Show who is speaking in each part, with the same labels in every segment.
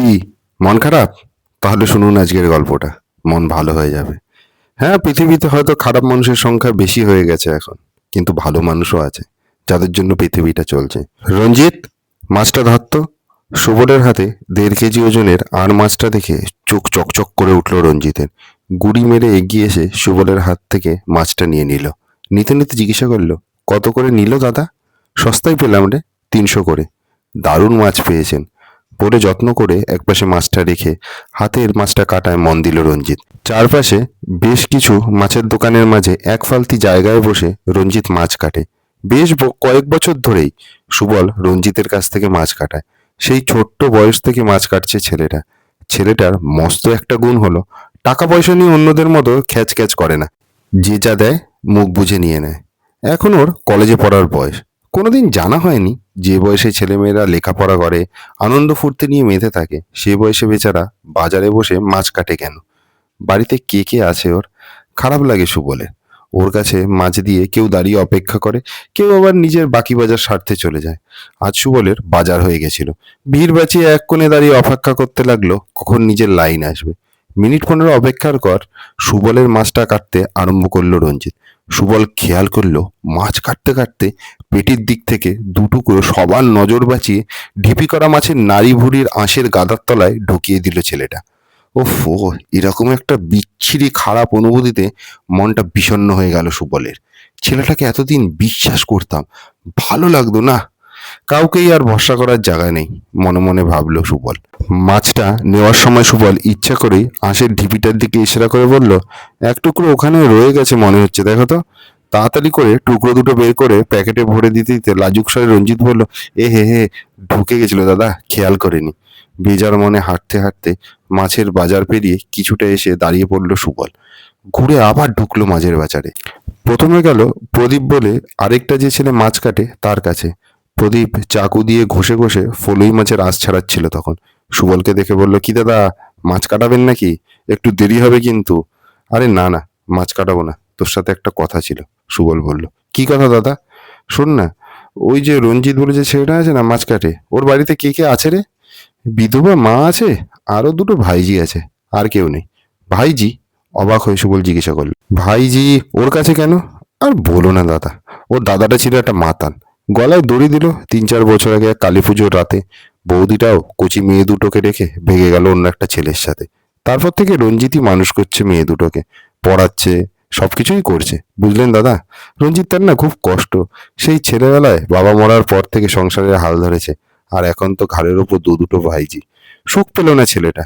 Speaker 1: কি? মন খারাপ? তাহলে শুনুন আজকের গল্পটা। মন ভালো হয়ে যাবে। হ্যাঁ পৃথিবীতে হয়তো খারাপ মানুষের সংখ্যা বেশি হয়ে গেছে এখন, কিন্তু ভালো মানুষও আছে, যাদের জন্য পৃথিবীটা চলছে। রঞ্জিত, মাছটা ধরতো। সুবলের হাতে দেড় কেজি ওজনের আর মাছটা দেখে চোখ চকচক করে উঠল রঞ্জিতের। গুড়ি মেরে এগিয়ে এসে সুবলের হাত থেকে মাছটা নিয়ে নিল। নিতে নিতে জিজ্ঞাসা করল, কত করে নিল দাদা? সস্তায় পেলাম রে, তিনশো করে। দারুণ মাছ পেয়েছেন। পরে যত্ন করে একপাশে মাছটা রেখে হাতের মাছটা কাটায় মন দিল রঞ্জিত। চারপাশে বেশ কিছু মাছের দোকানের মাঝে এক ফালতি জায়গায় বসে রঞ্জিত মাছ কাটে। বেশ কয়েক বছর ধরেই সুবল রঞ্জিতের কাছ থেকে মাছ কাটায়। সেই ছোট্ট বয়স থেকে মাছ কাটছে ছেলেটা। ছেলেটার মস্ত একটা গুণ হলো, টাকা পয়সা নিয়ে অন্যদের মতো খ্যাচ খ্যাচ করে না। যে যা দেয় মুখ বুঝে নিয়ে নেয়। এখন ওর কলেজে পড়ার বয়স। কোনোদিন জানা হয়নি যে বয়সে ছেলেমেয়েরা লেখাপড়া করে, আনন্দ ফুর্তি নিয়ে মেতে থাকে, সে বয়সে বেচারা বাজারে বসে মাছ কাটে কেন? বাড়িতে কে কে আছে ওর? খারাপ লাগে সুবলে ওর কাছে মাছ দিয়ে কেউ দাঁড়িয়ে অপেক্ষা করে, কেউ আবার নিজের বাকি বাজার স্বার্থে চলে যায়। আজ সুবলের বাজার হয়ে গেছিল। ভিড় বাঁচিয়ে এক কোণে দাঁড়িয়ে অপেক্ষা করতে লাগল, কখন নিজের লাইন আসবে। মিনিট পনেরো অপেক্ষার পর সুবলের মাছটা কাটতে আরম্ভ করল রঞ্জিত। সুবল খেয়াল করল, মাছ কাটতে কাটতে পেটির দিক থেকে দুটুকরো সবার নজর বাঁচিয়ে ঢিপি করা মাছের নাড়ি ভুড়ির আঁশের গাদার তলায় ঢুকিয়ে দিল ছেলেটা। ওফো এরকম একটা বিচ্ছিরি খারাপ অনুভূতিতে মনটা বিষণ্ণ হয়ে গেল সুবলের। ছেলেটাকে এতদিন বিশ্বাস করতাম, ভালো লাগতো না। কাউকেই আর ভরসা করার জায়গা নেই, মনে মনে ভাবলো সুবল। মাছটা নেওয়ার সময় সুবল ইচ্ছা করেই আঁশের ঢিপিটার দিকে ইশারা করে বলল, এক টুকরো ওখানে রয়ে গেছে মনে হচ্ছে, দেখো তো। তাড়াতাড়ি করে টুকরো দুটো বের করে প্যাকেটে ভরে দিতে দিতে লাজুক স্বরে রঞ্জিত বলল, এ হে হে, ঢুকে গেছিল দাদা, খেয়াল করেনি। বেজার মনে হাঁটতে হাঁটতে মাছের বাজার পেরিয়ে কিছুটা এসে দাঁড়িয়ে পড়ল সুবল। ঘুরে আবার ঢুকলো মাছের বাজারে। প্রথমে গেল প্রদীপ বলে আরেকটা যে ছেলে মাছ কাটে তার কাছে। প্রদীপ চাকু দিয়ে ঘষে ঘষে ফলুই মাছের আঁশ ছাড়াচ্ছিল তখন। সুবলকে দেখে বলল, কি দাদা, মাছ কাটাবেন নাকি? একটু দেরি হবে কিন্তু। আরে না না, মাছ কাটাবো না, তোর সাথে একটা কথা ছিল। সুবল বলল, কি কথা দাদা? শোন না, ওই যে রঞ্জিত বলে যে ছেলেটা আছে না, মাছ কাটে, ওর বাড়িতে কে কে আছে রে? বিধবা মা আছে আরও দুটো ভাইজি আছে, আর কেউ নেই। ভাইজি? অবাক হয়ে সুবল জিজ্ঞাসা করল, ভাইজি ওর কাছে কেন? আর বলো না দাদা, ওর দাদাটা ছিল একটা মাতান গলায় দড়ি দিল। তিন চার বছর আগে এক কালী পুজোর রাতে বৌদিটাও কচি মেয়ে দুটোকে রেখে ভেঙে গেল অন্য একটা ছেলের সাথে। তারপর থেকে রঞ্জিতই মানুষ করছে মেয়ে দুটোকে। পড়াচ্ছে, সবকিছুই করছে। বুঝলেন দাদা? রঞ্জিত তার না খুব কষ্ট। সেই ছেলেবেলায় বাবা মরার পর থেকে সংসারের হাল ধরেছে। আর এখন তো ঘাড়ের ওপর দু দুটো ভাইজি। সুখ পেল না ছেলেটা।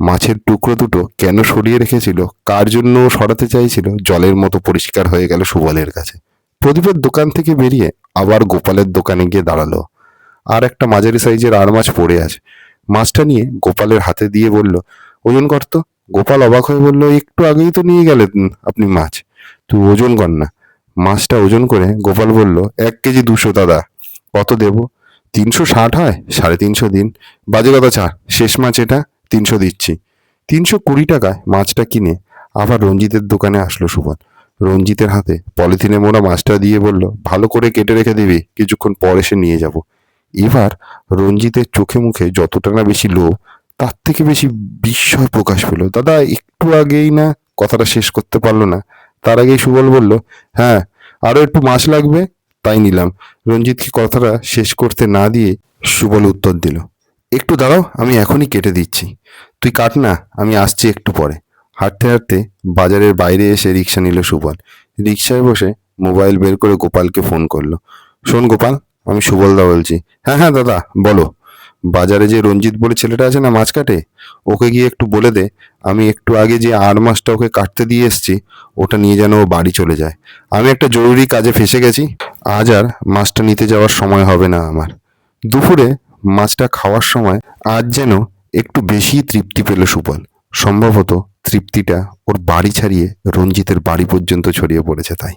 Speaker 1: মাছের টুকরো দুটো কেন সরিয়ে রেখেছিল? কার জন্য সরাতে চাইছিল? জলের মতো পরিষ্কার হয়ে গেল সুবলের কাছে। প্রদীপের দোকান থেকে বেরিয়ে আবার গোপালের দোকানে গিয়ে দাঁড়াল। আর একটা মাঝারি সাইজের আর মাছ পড়ে আছে। মাছটা নিয়ে গোপালের হাতে দিয়ে বলল, ওজন করতো গোপাল অবাক হয়ে বলল, একটু আগেই তো নিয়ে গেলেন আপনি মাছ। তুই ওজন কর না। মাছটা ওজন করে গোপাল বলল, এক কেজি দুশো দাদা। কত দেব? তিনশো ষাট হয়? সাড়ে তিনশো দিন। বাজে কথা চা শেষ মাছ এটা, তিনশো দিচ্ছি। তিনশো কুড়ি টাকায় মাছটা কিনে আবার রঞ্জিতের দোকানে আসলো সুবল রঞ্জিতের হাতে পলিথিনে মোড়া মাছটা দিয়ে বলল, ভালো করে কেটে রেখে দিবি, কিছুক্ষণ পর এসে নিয়ে যাব। এবার রঞ্জিতের চোখে মুখে যতটা না বেশি লোভ, তার থেকে বেশি বিস্ময় প্রকাশ পেল। দাদা, একটু আগেই না? কথাটা শেষ করতে পারল না। তার আগেই সুবল বলল হ্যাঁ আরও একটু মাছ লাগবে? তাই নিলাম। রঞ্জিতকে কথাটা শেষ করতে না দিয়ে সুবল উত্তর দিল, একটু দাঁড়াও, আমি এখনই কেটে দিচ্ছি। তুই কাট না, আমি আসছি একটু পরে। হাঁটতে হাঁটতে বাজারের বাইরে এসে রিক্সা নিল সুবল। রিক্সায় বসে মোবাইল বের করে গোপালকে ফোন করল। শোন গোপাল, আমি সুবলদা বলছি। হ্যাঁ হ্যাঁ দাদা, বলো। বাজারে যে রঞ্জিত বলে ছেলেটা আছে না মাছ কাটে ওকে গিয়ে একটু বলে দে। আমি একটু আগে যে আর মাছটা ওকে কাটতে দিয়ে এসছি, ওটা নিয়ে যেন ও বাড়ি চলে যায়। আমি একটা জরুরি কাজে ফেসে গেছি। আজ আর মাছটা নিতে যাওয়ার সময় হবে না আমার। দুপুরে মাছটা খাওয়ার সময় আজ যেন একটু বেশি তৃপ্তি পেল সুবল। সম্ভবত তৃপ্তিটা ওর বাড়ি ছাড়িয়ে রঞ্জিতের বাড়ি পর্যন্ত ছড়িয়ে পড়েছে তাই।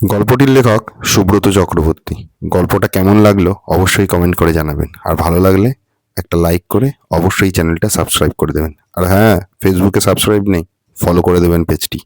Speaker 1: গল্পটির লেখক সুব্রত চক্রবর্তী। গল্পটা কেমন লাগল অবশ্যই কমেন্ট করে জানাবেন। আর ভালো লাগলে একটা লাইক করে অবশ্যই চ্যানেলটা সাবস্ক্রাইব করে দেবেন। আর হ্যাঁ ফেসবুকে সাবস্ক্রাইব নেই ফলো করে দেবেন পেজটি